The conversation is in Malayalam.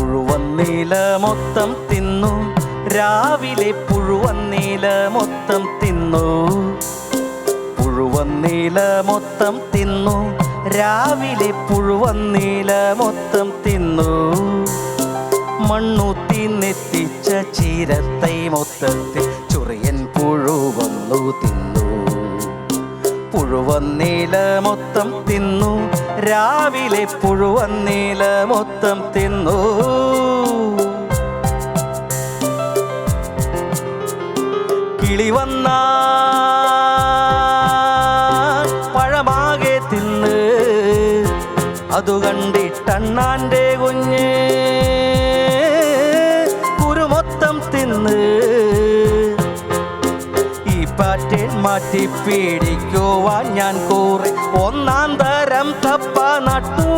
പുഴുവന്നീല മൊത്തം തിന്നു. രാവിലെ പുഴുവൻ നീല മൊത്തം തിന്നു. പുഴുവൻ നീല മൊത്തം തിന്നു. രാവിലെ പുഴുവൻ നീല മൊത്തം തിന്നു. മണ്ണു തിന്നെത്തിച്ച ചീരത്തൈ മൊത്തത്തിൽ ചുറിയൻ പുഴുവന്നു തിന്നു. പുഴുവന്നീല മൊത്തം തിന്നു. രാവിലെ പുഴുവന്നീല മൊത്തം തിന്നു. കിളി വന്ന പഴമാകെ തിന്ന്. അതു കണ്ടിട്ടണ്ണാന്റെ കുഞ്ഞ് കുരുമൊത്തം തിന്ന്. ഈ പാറ്റേൺ മാറ്റി പേടിക്കുവാൻ ഞാൻ കൂറി. ഒന്നാം തരം തപ്പ നട്ടു.